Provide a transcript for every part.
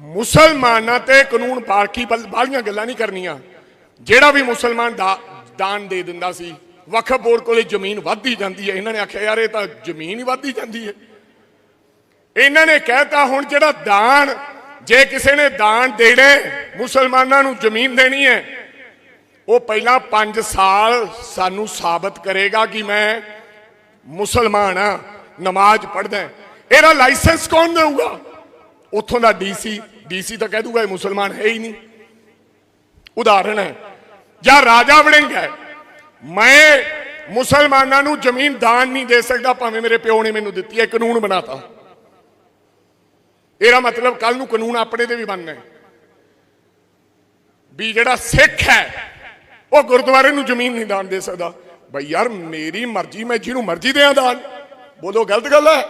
ਮੁਸਲਮਾਨਾਂ ਤੇ ਕਾਨੂੰਨ ਬਾਕੀ ਬਾਲੀਆਂ ਗੱਲਾਂ ਨਹੀਂ ਕਰਨੀਆਂ। ਜਿਹੜਾ ਵੀ ਮੁਸਲਮਾਨ ਦਾ ਦਾਨ ਦੇ ਦਿੰਦਾ ਸੀ ਵਕਫ ਬੋਰਡ ਕੋਲੇ ਜ਼ਮੀਨ ਵੱਧਦੀ ਜਾਂਦੀ ਹੈ। ਇਹਨਾਂ ਨੇ ਆਖਿਆ, ਯਾਰ, ਇਹ ਤਾਂ ਜ਼ਮੀਨ ਹੀ ਵੱਧਦੀ ਜਾਂਦੀ ਹੈ। ਇਹਨਾਂ ਨੇ ਕਹਿਤਾ, ਹੁਣ ਜਿਹੜਾ ਦਾਨ, ਜੇ ਕਿਸੇ ਨੇ ਦਾਨ ਦੇਣੇ, ਮੁਸਲਮਾਨਾਂ ਨੂੰ ਜ਼ਮੀਨ ਦੇਣੀ ਹੈ, ਉਹ ਪਹਿਲਾਂ 5 ਸਾਲ ਸਾਨੂੰ ਸਾਬਤ ਕਰੇਗਾ ਕਿ ਮੈਂ ਮੁਸਲਮਾਨ ਆ ਨਮਾਜ਼ ਪੜ੍ਹਦਾ ਇਹਦਾ ਲਾਇਸੈਂਸ ਕੌਣ ਦੇਊਗਾ? ਉੱਥੋਂ ਦਾ ਡੀਸੀ ਡੀਸੀ ਤਾਂ ਕਹਿ ਦੂਗਾ ਇਹ ਮੁਸਲਮਾਨ ਹੈ ਹੀ ਨਹੀਂ। ਉਦਾਹਰਣ ਹੈ, ਜਾਂ ਰਾਜਾ ਵੜਿੰਗ ਹੈ, ਮੈਂ ਮੁਸਲਮਾਨਾਂ ਨੂੰ ਜ਼ਮੀਨ ਦਾਨ ਨਹੀਂ ਦੇ ਸਕਦਾ, ਭਾਵੇਂ ਮੇਰੇ ਪਿਓ ਨੇ ਮੈਨੂੰ ਦਿੱਤੀ ਹੈ ਕਾਨੂੰਨ ਬਣਾਤਾ। ਇਹਦਾ ਮਤਲਬ ਕੱਲ ਨੂੰ ਕਾਨੂੰਨ ਆਪਣੇ ਤੇ ਵੀ ਬਣਨਾ ਹੈ। ਵੀ ਜਿਹੜਾ ਸਿੱਖ ਹੈ, ਉਹ ਗੁਰਦੁਆਰੇ ਨੂੰ ਜ਼ਮੀਨ ਨਹੀਂ ਦਾਨ ਦੇ ਸਕਦਾ। ਬਈ ਯਾਰ, ਮੇਰੀ ਮਰਜ਼ੀ, ਮੈਂ ਜਿਹਨੂੰ ਮਰਜ਼ੀ ਦਿਆਂ ਦਾਨ। ਬੋਲੋ, ਗਲਤ ਗੱਲ ਹੈ।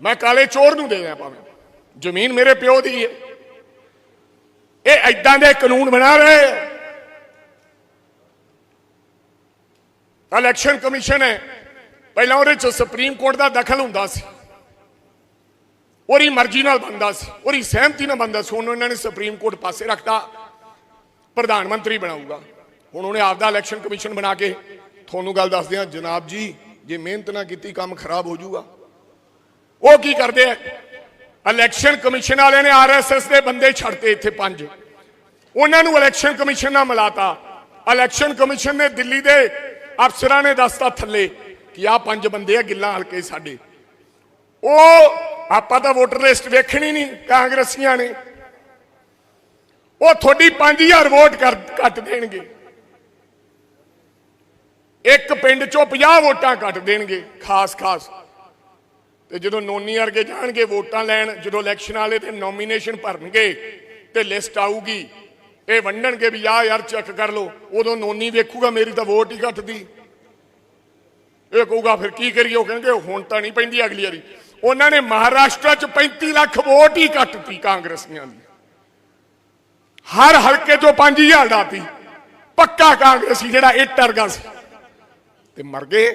ਮੈਂ ਕਾਲੇ ਚੋਰ ਨੂੰ ਦੇ ਭਾਵੇਂ। ਜ਼ਮੀਨ ਮੇਰੇ ਪਿਓ ਦੀ ਹੈ। ਇਹ ਐਦਾਂ ਦੇ ਕਾਨੂੰਨ ਬਣਾ ਰਹੇ ਹੈ ਇਲੈਕਸ਼ਨ ਕਮਿਸ਼ਨ ਹੈ। ਪਹਿਲਾਂ ਉਹਦੇ ਚ ਸੁਪਰੀਮ ਕੋਰਟ ਦਾ ਦਖਲ ਹੁੰਦਾ ਸੀ। ਉਹਦੀ ਮਰਜ਼ੀ ਨਾਲ ਬੰਦਾ ਸੀ। ਉਹਦੀ ਸਹਿਮਤੀ ਨਾਲ ਬੰਦਾ ਸੀ। ਹੁਣ ਇਹਨਾਂ ਨੇ ਸੁਪਰੀਮ ਕੋਰਟ ਪਾਸੇ ਰੱਖਤਾ। ਪ੍ਰਧਾਨ ਮੰਤਰੀ ਬਣਾਊਗਾ। ਹੁਣ ਉਹਨੇ ਆਪਦਾ ਇਲੈਕਸ਼ਨ ਕਮਿਸ਼ਨ ਬਣਾ ਕੇ ਤੁਹਾਨੂੰ ਗੱਲ ਦੱਸਦੇ ਆ ਜਨਾਬ ਜੀ, ਜੇ ਮਿਹਨਤ ਨਾ ਕੀਤੀ, ਕੰਮ ਖਰਾਬ ਹੋ ਜਾਊਗਾ। ਉਹ ਕੀ ਕਰਦੇ ਆ? ਇਲੈਕਸ਼ਨ ਕਮਿਸ਼ਨ ਵਾਲਿਆਂ ਨੇ ਆਰਐਸਐਸ ਦੇ ਬੰਦੇ ਛੱਡਤੇ ਇੱਥੇ ਪੰਜ। ਉਹਨਾਂ ਨੂੰ ਇਲੈਕਸ਼ਨ ਕਮਿਸ਼ਨ ਨਾਲ ਮਿਲਾਤਾ। ਇਲੈਕਸ਼ਨ ਕਮਿਸ਼ਨ ਨੇ ਦਿੱਲੀ ਦੇ ਅਫਸਰਾਂ ਨੇ ਦੱਸਤਾ ਥੱਲੇ ਕਿ ਆਹ ਪੰਜ ਬੰਦੇ ਆ, ਗਿੱਲਾਂ ਹਲਕੇ ਸਾਡੇ। ਉਹ, ਆਪਾਂ ਤਾਂ ਵੋਟਰ ਲਿਸਟ ਵੇਖਣੀ ਨਹੀਂ, ਕਾਂਗਰਸੀਆਂ ਨੇ। ਉਹ ਤੁਹਾਡੀ 5000 ਵੋਟ ਕਰ, ਕੱਟ ਦੇਣਗੇ। ਇੱਕ ਪਿੰਡ ਚੋਂ 50 ਵੋਟਾਂ ਕੱਟ ਦੇਣਗੇ ਖਾਸ ਖਾਸ ਤੇ ਜਦੋਂ ਨੋਨੀ ਵਰਗੇ ਜਾਣਗੇ ਵੋਟਾਂ ਲੈਣ, ਜਦੋਂ ਇਲੈਕਸ਼ਨ ਵਾਲੇ ਤੇ ਨੋਮੀਨੇਸ਼ਨ ਭਰਨਗੇ ਤੇ ਲਿਸਟ ਆਊਗੀ, ਇਹ ਵੰਡਣਗੇ ਵੀ ਆ ਯਾਰ ਚੈੱਕ ਕਰ ਲਓ, ਉਦੋਂ ਨੋਨੀ ਵੇਖੂਗਾ ਮੇਰੀ ਤਾਂ ਵੋਟ ਹੀ ਘਟਦੀ ਇਹ ਕਹੂਗਾ, ਫਿਰ ਕੀ ਕਰੀਏ? ਉਹ ਕਹਿੰਦੇ, ਹੁਣ ਤਾਂ ਨਹੀਂ ਪੈਂਦੀ ਅਗਲੀ ਵਾਰੀ। ਉਹਨਾਂ ਨੇ ਮਹਾਰਾਸ਼ਟਰ ਚ 35 ਲੱਖ ਵੋਟ ਹੀ ਕੱਟਤੀ ਕਾਂਗਰਸੀਆਂ ਦੀ। ਹਰ ਹਲਕੇ ਤੋਂ 5000 ਡਾਤੀ ਪੱਕਾ ਕਾਂਗਰਸੀ ਜਿਹੜਾ ਇੱਟ ਵਰਗਾ ਸੀ। ਤੇ ਮਰ ਗਏ।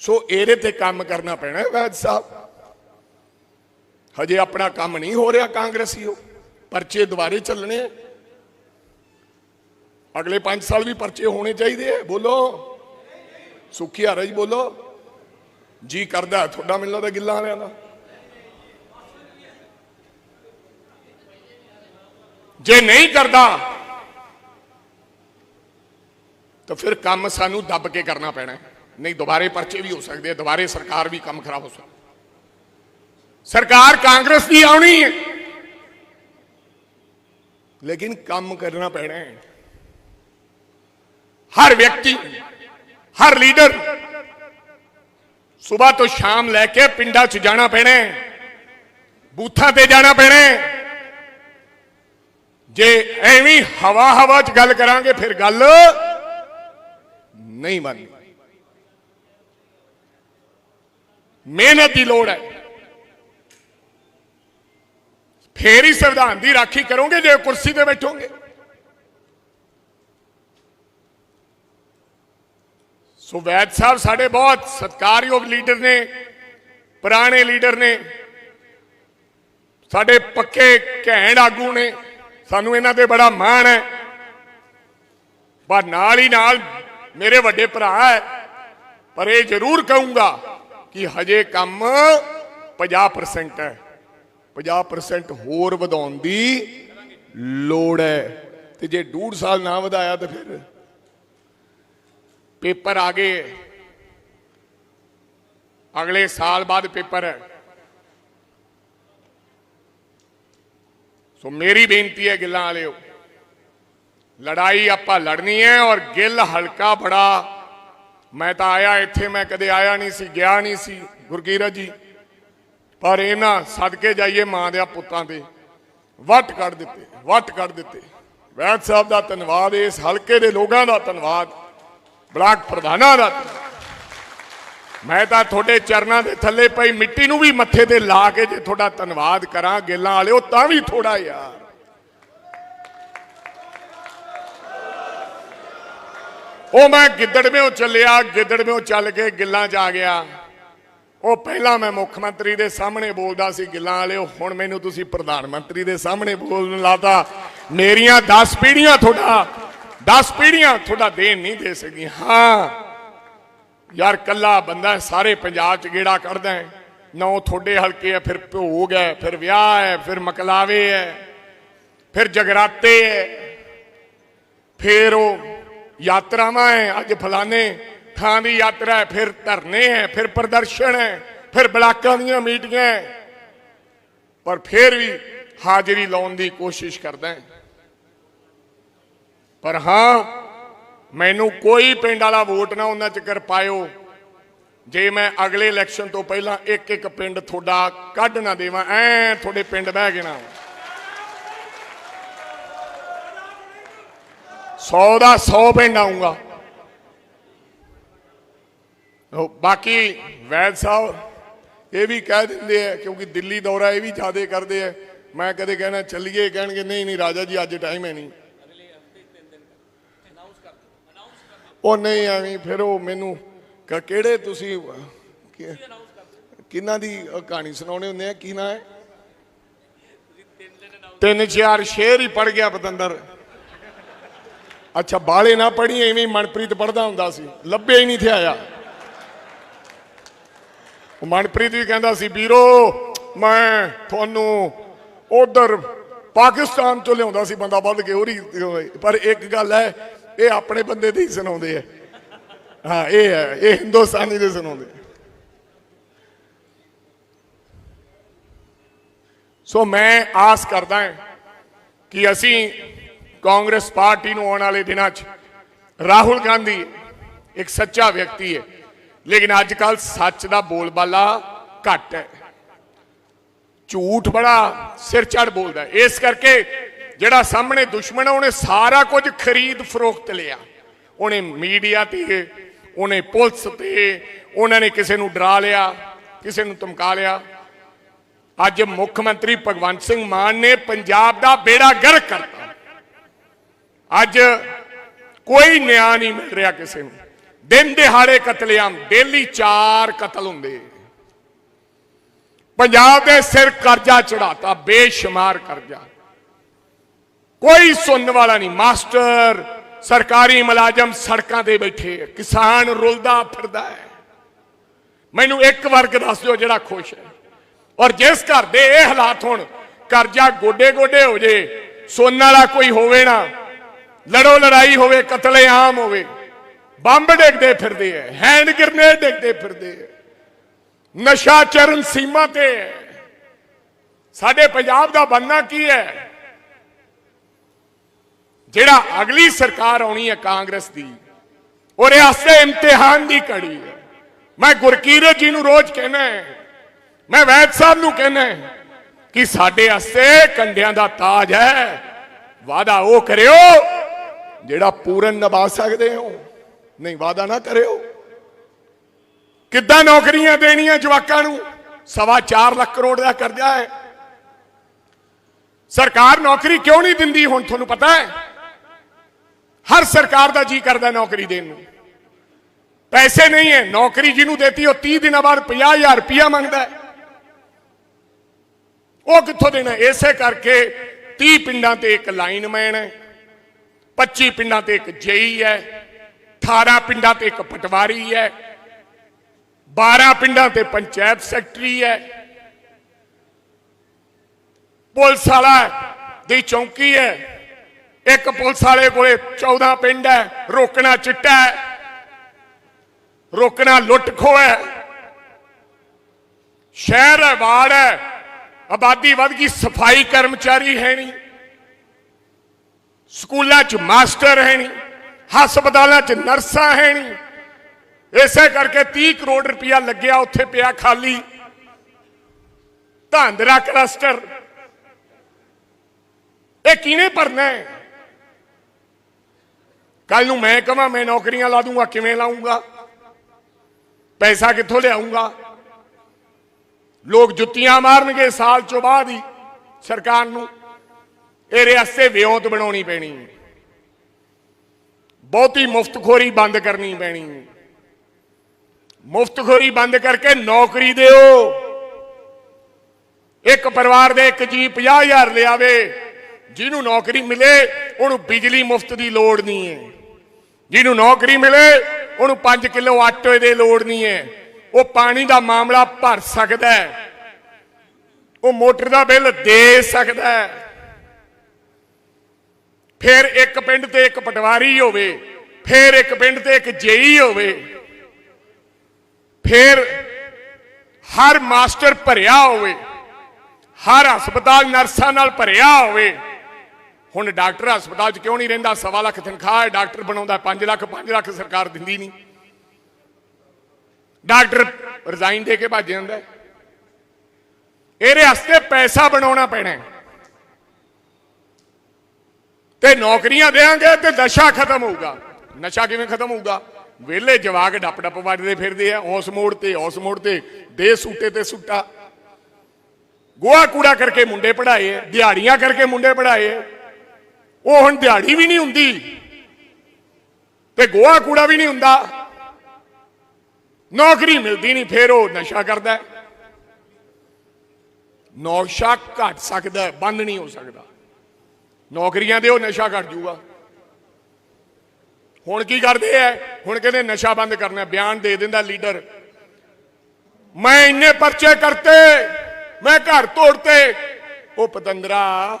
ਸੋ ਇਹਦੇ ਤੇ ਕੰਮ ਕਰਨਾ ਪੈਣਾ ਹੈ ਵੈਦ ਸਾਹਿਬ। ਹਜੇ ਆਪਣਾ ਕੰਮ ਨਹੀਂ ਹੋ ਰਿਹਾ ਕਾਂਗਰਸੀਓ ਪਰਚੇ ਦੁਬਾਰੇ ਚੱਲਣੇ ਅਗਲੇ 5 ਸਾਲ ਵੀ ਪਰਚੇ ਹੋਣੇ ਚਾਹੀਦੇ ਆ ਬੋਲੋ। ਸੁਖੀ ਹਾਰਜ ਬੋਲੋ। ਜੀ ਕਰਦਾ ਤੁਹਾਡਾ ਮਿਲਣਾ ਤਾਂ ਗਿੱਲਾਂ ਵਾਲਿਆਂ ਦਾ। ਜੇ ਨਹੀਂ ਕਰਦਾ, ਤਾਂ ਫਿਰ ਕੰਮ ਸਾਨੂੰ ਦੱਬ ਕੇ ਕਰਨਾ ਪੈਣਾ ਹੈ। ਨਹੀਂ, ਦੁਬਾਰੇ ਪਰਚੇ ਵੀ ਹੋ ਸਕਦੇ ਦੁਬਾਰੇ ਸਰਕਾਰ ਵੀ ਕੰਮ ਖਰਾਬ ਹੋ ਸਕਦੀ ਸਰਕਾਰ ਕਾਂਗਰਸ ਦੀ ਆਉਣੀ ਹੈ। ਲੇਕਿਨ ਕੰਮ ਕਰਨਾ ਪੈਣਾ ਹੈ। ਹਰ ਵਿਅਕਤੀ, ਹਰ ਲੀਡਰ ਸਵੇਰ ਤੋਂ ਸ਼ਾਮ ਲੈ ਕੇ ਪਿੰਡਾਂ 'ਚ ਜਾਣਾ ਪੈਣਾ ਹੈ। ਬੂਥਾਂ ਤੇ ਜਾਣਾ ਪੈਣਾ ਹੈ। ਜੇ ਐਵੇਂ ਹਵਾ ਹਵਾ 'ਚ ਗੱਲ ਕਰਾਂਗੇ, ਫਿਰ ਗੱਲ ਨਹੀਂ ਬਣਨੀ ਮਿਹਨਤ ਦੀ ਲੋੜ ਹੈ। ਫੇਰ ਹੀ ਸੰਵਿਧਾਨ ਦੀ ਰਾਖੀ ਕਰੋਗੇ ਜੇ ਕੁਰਸੀ ਤੇ ਬੈਠੋਗੇ। ਸੋ ਵੈਦ ਸਾਹਿਬ ਸਾਡੇ ਬਹੁਤ ਸਤਿਕਾਰਯੋਗ ਲੀਡਰ ਨੇ, ਪੁਰਾਣੇ ਲੀਡਰ ਨੇ, ਸਾਡੇ ਪੱਕੇ ਘੈਂਡ ਆਗੂ ਨੇ, ਸਾਨੂੰ ਇਹਨਾਂ ਤੇ ਬੜਾ ਮਾਣ ਹੈ। ਪਰ ਨਾਲ ਹੀ ਨਾਲ ਮੇਰੇ ਵੱਡੇ ਭਰਾ ਹੈ, ਪਰ ਇਹ ਜ਼ਰੂਰ ਕਹੂੰਗਾ ਕਿ ਹਜੇ ਕੰਮ 50% ਹੈ। 50% ਹੋਰ ਵਧਾਉਣ ਦੀ ਲੋੜ ਹੈ। ਤੇ ਜੇ ਡੂਢ ਸਾਲ ਨਾ ਵਧਾਇਆ ਤਾਂ ਫਿਰ ਪੇਪਰ ਆ ਗਏ। ਅਗਲੇ ਸਾਲ ਬਾਅਦ ਪੇਪਰ ਹੈ। ਸੋ ਮੇਰੀ ਬੇਨਤੀ ਹੈ ਗਿੱਲਾਂ ਵਾਲਿਓ, ਲੜਾਈ ਆਪਾਂ ਲੜਨੀ ਹੈ ਔਰ ਗਿੱਲ ਹਲਕਾ ਬੜਾ ਮੈਂ ਤਾਂ ਆਇਆ ਇੱਥੇ, ਮੈਂ ਕਦੇ ਆਇਆ ਨਹੀਂ ਸੀ, ਗਿਆ ਨਹੀਂ ਸੀ, ਗੁਰਕੀਰਤ ਜੀ। ਪਰ ਇਹਨਾਂ ਸਦਕੇ ਜਾਈਏ ਮਾਂ ਦੇ ਪੁੱਤਾਂ ਦੇ ਵੱਟ ਕੱਢ ਦਿੱਤੇ, ਵੱਟ ਕੱਢ ਦਿੱਤੇ। ਵੈਦ ਸਾਹਿਬ ਦਾ ਧੰਨਵਾਦ, ਇਸ ਹਲਕੇ ਦੇ ਲੋਕਾਂ ਦਾ ਧੰਨਵਾਦ, ਬਲਾਕ ਪ੍ਰਧਾਨਾਂ ਦਾ ਧੰਨਵਾਦ। ਮੈਂ ਤਾਂ ਤੁਹਾਡੇ ਚਰਨਾਂ ਦੇ ਥੱਲੇ ਪਈ, ਮਿੱਟੀ ਨੂੰ ਵੀ ਮੱਥੇ ਤੇ ਲਾ ਕੇ ਜੇ ਤੁਹਾਡਾ ਧੰਨਵਾਦ ਕਰਾਂ, ਗੇਲਾਂ ਵਾਲਿਓ, ਤਾਂ ਵੀ ਥੋੜਾ ਯਾਰ ਉਹ ਮੈਂ ਗਿੱਦੜ ਗਿੱਦੜਵੇਂ ਚੱਲਿਆ, ਗਿੱਦੜ ਗਿੱਦੜਵੇਂ ਚੱਲ ਕੇ ਗਿੱਲਾਂ ਚ ਆ ਗਿਆ। ਉਹ ਪਹਿਲਾਂ ਮੈਂ ਮੁੱਖ ਮੰਤਰੀ ਦੇ ਸਾਹਮਣੇ ਬੋਲਦਾ ਸੀ ਗਿੱਲਾਂ ਵਾਲਿਓ ਹੁਣ ਮੈਨੂੰ ਤੁਸੀਂ ਪ੍ਰਧਾਨ ਮੰਤਰੀ ਦੇ ਸਾਹਮਣੇ ਬੋਲਣ ਲਾਤਾ। ਮੇਰੀਆਂ 10 ਪੀੜੀਆਂ ਤੁਹਾਡਾ 10 ਪੀੜੀਆਂ ਤੁਹਾਡਾ ਦੇਣ ਨਹੀਂ ਦੇ ਸਕਦੀਆਂ ਹਾਂ, ਯਾਰ ਕੱਲਾ ਬੰਦਾ ਸਾਰੇ ਪੰਜਾਬ ਚ ਗੇੜਾ ਕੱਢਦਾ ਹੈ। ਉਹ ਤੁਹਾਡੇ ਹਲਕੇ ਹੈ, ਫਿਰ ਭੋਗ ਹੈ, ਫਿਰ ਵਿਆਹ ਹੈ, ਫਿਰ ਮਕਲਾਵੇ ਹੈ, ਫਿਰ ਜਗਰਾਤੇ ਹੈ, ਫਿਰ ਉਹ ਯਾਤਰਾਵਾਂ ਹੈ ਅੱਜ ਫਲਾਣੇ ਥਾਂ ਦੀ ਯਾਤਰਾ ਹੈ ਫਿਰ ਧਰਨੇ ਹੈ ਫਿਰ ਪ੍ਰਦਰਸ਼ਨ ਹੈ ਫਿਰ ਬਲਾਕਾਂ ਦੀਆਂ ਮੀਟਿੰਗਾਂ ਹੈ ਪਰ ਫਿਰ ਵੀ ਹਾਜ਼ਰੀ ਲਾਉਣ ਦੀ ਕੋਸ਼ਿਸ਼ ਕਰਦਾ ਹੈ ਪਰ ਹਾਂ, ਮੈਨੂੰ ਕੋਈ ਪਿੰਡ ਵਾਲਾ ਵੋਟ ਨਾ ਉਹਨਾਂ ਚਿਕਰ ਪਾਇਓ। ਜੇ ਮੈਂ ਅਗਲੇ ਇਲੈਕਸ਼ਨ ਤੋਂ ਪਹਿਲਾਂ ਇੱਕ ਇੱਕ ਪਿੰਡ ਤੁਹਾਡਾ ਕੱਢ ਨਾ ਦੇਵਾਂ, ਐ ਤੁਹਾਡੇ ਪਿੰਡ ਬਹਿ ਗਏ ਨਾ 100 ਦਾ 100 ਪਿੰਡ ਆਉਂਗਾ ਬਾਕੀ ਵੈਦ ਸਾਹਿਬ ਇਹ ਵੀ ਕਹਿ ਦਿੰਦੇ ਆ, ਕਿਉਂਕਿ ਦਿੱਲੀ ਦੌਰਾ ਇਹ ਵੀ ਜ਼ਿਆਦੇ ਕਰਦੇ ਆ। ਮੈਂ ਕਦੇ ਕਹਿਣਾ ਚੱਲੀਏ, ਕਹਿਣਗੇ ਨਹੀਂ ਨਹੀਂ ਰਾਜਾ ਜੀ, ਅੱਜ ਟਾਈਮ ਹੈ ਨਹੀਂ। ਉਹ ਨਹੀਂ, ਐਵੇਂ ਫਿਰ ਉਹ ਮੈਨੂੰ ਕਿਹੜੇ ਤੁਸੀਂ ਕਿਹਨਾਂ ਦੀ ਕਹਾਣੀ ਸੁਣਾਉਣੇ ਹੁੰਦੇ ਆ, ਕੀ ਨਾਂ ਹੈ? ਤਿੰਨ ਚਾਰ ਸ਼ੇਰ ਹੀ ਪੜ ਗਿਆ, ਪਤੰਦਰ। ਅੱਛਾ ਬਾਲੇ ਨਾ ਪੜੀ ਐਵੇਂ ਮਨਪ੍ਰੀਤ ਪੜਦਾ ਹੁੰਦਾ ਸੀ। ਲੱਭਿਆ ਹੀ ਨਹੀਂ ਥੇ ਆਇਆ। ਮਨਪ੍ਰੀਤ ਵੀ ਕਹਿੰਦਾ ਸੀ, ਵੀਰੋ, ਮੈਂ ਤੁਹਾਨੂੰ ਉਧਰ ਪਾਕਿਸਤਾਨ ਤੋਂ ਲਿਆਉਂਦਾ ਸੀ, ਬੰਦਾ ਵੱਧ ਕੇ ਉਹਦੀ, ਪਰ ਇੱਕ ਗੱਲ ਹੈ, ਇਹ ਆਪਣੇ ਬੰਦੇ ਦੀ ਹੀ ਸੁਣਾਉਂਦੇ ਆ। ਹਾਂ, ਇਹ ਹੈ, ਇਹ ਹਿੰਦੁਸਤਾਨੀ ਦੇ ਸੁਣਾਉਂਦੇ ਸੋ ਮੈਂ ਆਸ ਕਰਦਾ ਹਾਂ ਕਿ ਅਸੀਂ ਕਾਂਗਰਸ ਪਾਰਟੀ ਨੂੰ ਆਉਣ ਵਾਲੇ ਦਿਨਾਂ 'ਚ ਰਾਹੁਲ ਗਾਂਧੀ ਇੱਕ ਸੱਚਾ ਵਿਅਕਤੀ ਹੈ। ਲੇਕਿਨ ਅੱਜ ਕੱਲ ਸੱਚ ਦਾ ਬੋਲਬਾਲਾ ਘੱਟ ਹੈ। ਝੂਠ ਬੜਾ ਸਿਰ ਚੜ ਬੋਲਦਾ ਇਸ ਕਰਕੇ ਜਿਹੜਾ ਸਾਹਮਣੇ ਦੁਸ਼ਮਣ ਉਹਨੇ ਸਾਰਾ ਕੁਝ ਖਰੀਦ ਫਰੋਖਤ ਲਿਆ। ਉਹਨੇ ਮੀਡੀਆ ਤੇ, ਉਹਨੇ ਪੁਲਿਸ ਤੇ, ਉਹਨਾਂ ਨੇ ਕਿਸੇ ਨੂੰ ਡਰਾ ਲਿਆ, ਕਿਸੇ ਨੂੰ ਧਮਕਾ ਲਿਆ। ਅੱਜ ਮੁੱਖ ਮੰਤਰੀ ਭਗਵੰਤ ਸਿੰਘ ਮਾਨ ਨੇ ਪੰਜਾਬ ਦਾ ਬੇੜਾ ਗਰਕ ਕਰਤਾ। ਅੱਜ ਕੋਈ ਨਿਆਂ ਨਹੀਂ ਮਿਲ ਰਿਹਾ ਕਿਸੇ ਨੂੰ। ਦਿਨ ਦਿਹਾੜੇ ਕਤਲੇਆਮ, ਡੇਲੀ 4 ਕਤਲ ਹੁੰਦੇ। ਪੰਜਾਬ ਦੇ ਸਿਰ ਕਰਜ਼ਾ ਚੜਾਤਾ ਬੇਸ਼ੁਮਾਰ ਕਰਜ਼ਾ। ਕੋਈ ਸੁਣਨ ਵਾਲਾ ਨਹੀਂ। ਮਾਸਟਰ, ਸਰਕਾਰੀ ਮੁਲਾਜ਼ਮ ਸੜਕਾਂ ਤੇ ਬੈਠੇ ਕਿਸਾਨ ਰੁਲਦਾ ਫਿਰਦਾ ਹੈ। ਮੈਨੂੰ ਇੱਕ ਵਰਗ ਦੱਸ ਦਿਓ ਜਿਹੜਾ ਖੁਸ਼ ਹੈ। ਔਰ ਜਿਸ ਘਰ ਦੇ ਇਹ ਹਾਲਾਤ ਹੋਣ, ਕਰਜ਼ਾ ਗੋਡੇ ਗੋਡੇ ਹੋ ਜੇ, ਸੁਣਨ ਵਾਲਾ ਕੋਈ ਹੋਵੇ ਨਾ ਲੜੋ ਲੜਾਈ ਹੋਵੇ ਕਤਲੇਆਮ ਹੋਵੇ। ਬੰਬ ਡਿੱਗਦੇ ਫਿਰਦੇ ਐ, ਹੈਂਡ ਗ੍ਰਨੇਡ ਡਿੱਗਦੇ ਫਿਰਦੇ ਐ। ਨਸ਼ਾ ਚਰਨ ਸੀਮਾ ਤੇ ਹੈ ਸਾਡੇ ਪੰਜਾਬ ਦਾ ਬੰਨਾ ਕੀ ਹੈ ਜਿਹੜਾ ਅਗਲੀ ਸਰਕਾਰ ਆਉਣੀ ਹੈ ਕਾਂਗਰਸ ਦੀ ਉਹਦੇ ਵਾਸਤੇ ਇਮਤਿਹਾਨ ਦੀ ਕੜੀ ਹੈ ਮੈਂ ਗੁਰਕੀਰਤ ਜੀ ਨੂੰ ਰੋਜ਼ ਕਹਿੰਦਾ ਮੈਂ ਵੈਦ ਸਾਹਿਬ ਨੂੰ ਕਹਿੰਦਾ ਕਿ ਸਾਡੇ ਵਾਸਤੇ ਕੰਡਿਆਂ ਦਾ ਤਾਜ ਹੈ ਵਾਦਾ ਉਹ ਕਰਿਓ ਜਿਹੜਾ ਪੂਰਨ ਨਿਭਾ ਸਕਦੇ ਹੋ, ਨਹੀਂ ਵਾਦਾ ਨਾ ਕਰਿਓ। ਕਿੱਦਾਂ ਨੌਕਰੀਆਂ ਦੇਣੀਆਂ ਜਵਾਕਾਂ ਨੂੰ? ਸਵਾ 4 ਲੱਖ ਕਰੋੜ ਦਾ ਕਰਜ਼ਾ ਹੈ। ਸਰਕਾਰ ਨੌਕਰੀ ਕਿਉਂ ਨਹੀਂ ਦਿੰਦੀ, ਹੁਣ ਤੁਹਾਨੂੰ ਪਤਾ ਹੈ। ਹਰ ਸਰਕਾਰ ਦਾ ਜੀ ਕਰਦਾ ਨੌਕਰੀ ਦੇਣ ਨੂੰ। ਪੈਸੇ ਨਹੀਂ ਹੈ, ਨੌਕਰੀ ਜਿਹਨੂੰ ਦੇਤੀ, ਉਹ 30 ਦਿਨਾਂ ਬਾਅਦ 50000 ਰੁਪਇਆ ਮੰਗਦਾ ਹੈ। ਉਹ ਕਿੱਥੋਂ ਦੇਣਾ ਇਸੇ ਕਰਕੇ 30 ਪਿੰਡਾਂ ਤੇ ਇੱਕ ਲਾਈਨਮੈਨ ਹੈ। 25 ਪਿੰਡਾਂ ਤੇ ਇੱਕ ਜੇਈ ਹੈ 18 ਪਿੰਡਾਂ ਤੇ ਇੱਕ ਪਟਵਾਰੀ ਹੈ 12 ਪਿੰਡਾਂ ਤੇ ਪੰਚਾਇਤ ਸੈਕਟਰੀ ਹੈ। ਪੁਲਿਸ ਵਾਲਾ ਦੀ ਚੌਂਕੀ ਹੈ। ਇੱਕ ਪੁਲਿਸ ਵਾਲੇ ਕੋਲੇ 14 ਪਿੰਡ ਹੈ, ਰੋਕਣਾ ਚਿੱਟਾ ਹੈ, ਰੋਕਣਾ ਲੁੱਟ ਖੋਹ ਹੈ। ਸ਼ਹਿਰ ਹੈ ਵਾੜ ਹੈ, ਆਬਾਦੀ ਵੱਧ ਗਈ, ਸਫ਼ਾਈ ਕਰਮਚਾਰੀ ਹੈ ਨਹੀਂ। ਸਕੂਲਾਂ 'ਚ ਮਾਸਟਰ ਹੈ ਨਹੀਂ ਹਸਪਤਾਲਾਂ 'ਚ ਨਰਸਾਂ ਹੈ ਨਹੀਂ ਇਸੇ ਕਰਕੇ 30 ਕਰੋੜ ਰੁਪਇਆ ਲੱਗਿਆ ਉੱਥੇ ਪਿਆ ਖਾਲੀ। ਧਾਂਦਰਾ ਕਲਸਟਰ। ਇਹ ਕਿਹਨੇ ਭਰਨਾ ਹੈ? ਕੱਲ ਨੂੰ ਮੈਂ ਕਹਾਂ ਮੈਂ ਨੌਕਰੀਆਂ ਲਾ ਦੂੰਗਾ, ਕਿਵੇਂ ਲਾਉਂਗਾ ਪੈਸਾ ਕਿੱਥੋਂ ਲਿਆਉਂਗਾ ਲੋਕ ਜੁੱਤੀਆਂ ਮਾਰਨਗੇ ਸਾਲ ਚੋਂ ਬਾਅਦ ਹੀ ਸਰਕਾਰ ਨੂੰ। ਇਹਦੇ ਵਾਸਤੇ ਵਿਉਂਤ ਬਣਾਉਣੀ ਪੈਣੀ ਬਹੁਤੀ ਮੁਫਤਖੋਰੀ ਬੰਦ ਕਰਨੀ ਪੈਣੀ ਮੁਫਤਖੋਰੀ ਬੰਦ ਕਰਕੇ ਨੌਕਰੀ ਦਿਓ। ਇੱਕ ਪਰਿਵਾਰ ਦੇ ਇੱਕ ਜੀ 50000 ਲਿਆਵੇ, ਜਿਹਨੂੰ ਨੌਕਰੀ ਮਿਲੇ, ਉਹਨੂੰ ਬਿਜਲੀ ਮੁਫਤ ਦੀ ਲੋੜ ਨਹੀਂ ਹੈ। ਜਿਹਨੂੰ ਨੌਕਰੀ ਮਿਲੇ, ਉਹਨੂੰ 5 ਕਿਲੋ ਆਟੇ ਦੀ ਲੋੜ ਨਹੀਂ ਹੈ। ਉਹ ਪਾਣੀ ਦਾ ਮਾਮਲਾ ਭਰ ਸਕਦਾ ਹੈ। ਉਹ ਮੋਟਰ ਦਾ ਬਿੱਲ ਦੇ ਸਕਦਾ ਹੈ। ਫਿਰ ਇੱਕ ਪਿੰਡ ਤੇ ਇੱਕ ਪਟਵਾਰੀ ਹੋਵੇ, ਫਿਰ ਇੱਕ ਪਿੰਡ ਤੇ ਇੱਕ ਜੇਈ ਹੋਵੇ, ਫਿਰ ਹਰ ਮਾਸਟਰ ਭਰਿਆ ਹੋਵੇ, ਹਰ ਹਸਪਤਾਲ ਨਰਸਾਂ ਨਾਲ ਭਰਿਆ ਹੋਵੇ। ਹੁਣ ਡਾਕਟਰ ਹਸਪਤਾਲ 'ਚ ਕਿਉਂ ਨਹੀਂ ਰਹਿੰਦਾ? ਸਵਾ ਲੱਖ ਤਨਖਾਹ ਹੈ, ਡਾਕਟਰ ਬਣਾਉਂਦਾ 5 ਲੱਖ 5 ਲੱਖ ਸਰਕਾਰ ਦਿੰਦੀ ਨਹੀਂ। ਡਾਕਟਰ ਰਿਜ਼ਾਈਨ ਦੇ ਕੇ ਭੱਜ ਜਾਂਦਾ ਇਹਦੇ ਵਾਸਤੇ ਪੈਸਾ ਬਣਾਉਣਾ ਪੈਣਾ ਹੈ। ਤੇ ਨੌਕਰੀਆਂ ਦੇਾਂਗੇ ਤੇ ਨਸ਼ਾ ਖਤਮ ਹੋਊਗਾ। ਨਸ਼ਾ ਕਿਵੇਂ ਖਤਮ ਹੋਊਗਾ? ਵਿਹਲੇ ਜਵਾਕ ਡੱਪ ਡੱਪ ਵੱਜਦੇ ਫਿਰਦੇ ਆ, ਉਸ ਮੋੜ ਤੇ, ਉਸ ਮੋੜ ਤੇ, ਦੇ ਸੂਟੇ ਤੇ ਸੁੱਟਾ। ਗੋਹਾ ਕੂੜਾ ਕਰਕੇ ਮੁੰਡੇ ਪੜਾਏ ਆ, ਦਿਹਾੜੀਆਂ ਕਰਕੇ ਮੁੰਡੇ ਪੜਾਏ ਆ। ਉਹ ਹੁਣ ਦਿਹਾੜੀ ਵੀ ਨਹੀਂ ਹੁੰਦੀ ਤੇ ਗੋਹਾ ਕੂੜਾ ਵੀ ਨਹੀਂ ਹੁੰਦਾ। ਨੌਕਰੀ ਮਿਲਦੀ ਨਹੀਂ, ਫੇਰ ਉਹ ਨਸ਼ਾ ਕਰਦਾ। ਨੌਸ਼ਾ ਘਟ ਸਕਦਾ, ਬੰਦ ਨਹੀਂ ਹੋ ਸਕਦਾ। ਨੌਕਰੀਆਂ ਦੇ ਉਹ ਨਸ਼ਾ ਘਟ ਜੂਗਾ ਹੁਣ ਕੀ ਕਰਦੇ ਐ? ਹੁਣ ਕਹਿੰਦੇ ਨਸ਼ਾ ਬੰਦ ਕਰਨਾ, ਬਿਆਨ ਦੇ ਦਿੰਦਾ ਲੀਡਰ। ਮੈਂ ਇੰਨੇ ਪਰਚੇ ਕਰਤੇ, ਮੈਂ ਘਰ ਤੋੜਤੇ। ਉਹ ਪਤੰਦਰਾ,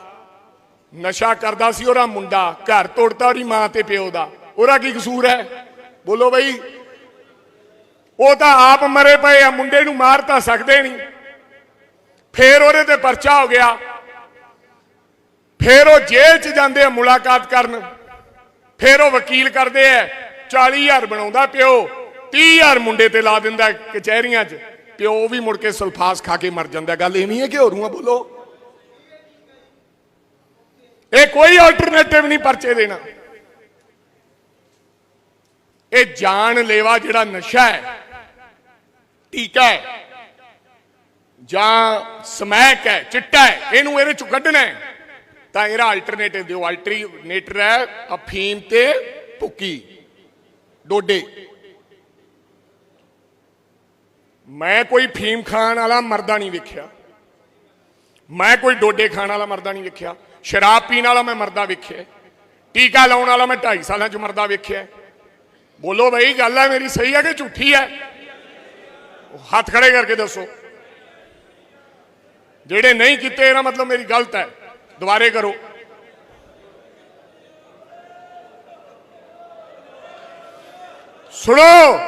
ਨਸ਼ਾ ਕਰਦਾ ਸੀ ਉਹਦਾ ਮੁੰਡਾ, ਘਰ ਤੋੜਤਾ ਉਹਦੀ ਮਾਂ ਤੇ ਪਿਓ ਦਾ। ਉਹਦਾ ਕੀ ਕਸੂਰ ਹੈ ਬੋਲੋ ਬਈ। ਉਹ ਤਾਂ ਆਪ ਮਰੇ ਪਏ ਆ, ਮੁੰਡੇ ਨੂੰ ਮਾਰ ਤਾਂ ਸਕਦੇ ਨਹੀਂ। ਫੇਰ ਉਹਦੇ ਤੇ ਪਰਚਾ ਹੋ ਗਿਆ। ਫਿਰ ਉਹ ਜੇਲ੍ਹ 'ਚ ਜਾਂਦੇ ਆ ਮੁਲਾਕਾਤ ਕਰਨ। ਫਿਰ ਉਹ ਵਕੀਲ ਕਰਦੇ ਆ 40000 ਬਣਾਉਂਦਾ ਪਿਓ 30000 ਮੁੰਡੇ ਤੇ ਲਾ ਦਿੰਦਾ ਕਚਹਿਰੀਆਂ 'ਚ। ਪਿਓ ਵੀ ਮੁੜ ਕੇ ਸਲਫਾਸ ਖਾ ਕੇ ਮਰ ਜਾਂਦਾ। ਗੱਲ ਇਹ ਨਹੀਂ ਹੈ ਕਿ ਹੋਰੂਆਂ ਬੋਲੋ। ਇਹ ਕੋਈ ਆਲਟਰਨੇਟਿਵ ਨਹੀਂ ਪਰਚੇ ਦੇਣਾ। ਇਹ ਜਾਨ ਲੇਵਾ ਜਿਹੜਾ ਨਸ਼ਾ ਹੈ, ਟੀਕਾ ਹੈ, ਜਾਂ ਸਮੈਕ ਹੈ, ਚਿੱਟਾ ਹੈ, ਇਹਨੂੰ ਇਹਦੇ ਚੋਂ ਕੱਢਣਾ ਹੈ। ਤਾਂ ਇਹਦਾ ਆਲਟਰਨੇਟਿਵ ਦਿਓ। ਆਲਟਰਨੇਟਰ ਹੈ ਅਫੀਮ ਤੇ ਭੁੱਕੀ। ਡੋਡੇ। ਮੈਂ ਕੋਈ ਫੀਮ ਖਾਣ ਵਾਲਾ ਮਰਦਾ ਨਹੀਂ ਵੇਖਿਆ। ਮੈਂ ਕੋਈ ਡੋਡੇ ਖਾਣ ਵਾਲਾ ਮਰਦਾ ਨਹੀਂ ਵੇਖਿਆ। ਸ਼ਰਾਬ ਪੀਣ ਵਾਲਾ ਮੈਂ ਮਰਦਾ ਵੇਖਿਆ। ਟੀਕਾ ਲਾਉਣ ਵਾਲਾ ਮੈਂ 2.5 ਸਾਲਾਂ 'ਚ ਮਰਦਾ ਵੇਖਿਆ। ਬੋਲੋ ਬਈ, ਗੱਲ ਹੈ ਮੇਰੀ ਸਹੀ ਹੈ ਕਿ ਝੂਠੀ ਹੈ? ਹੱਥ ਖੜੇ ਕਰਕੇ ਦੱਸੋ। ਜਿਹੜੇ ਨਹੀਂ ਕੀਤੇ, ਇਹਦਾ ਮਤਲਬ ਮੇਰੀ ਗਲਤ ਹੈ। ਦੁਬਾਰੇ ਕਰੋ। ਸੁਣੋ,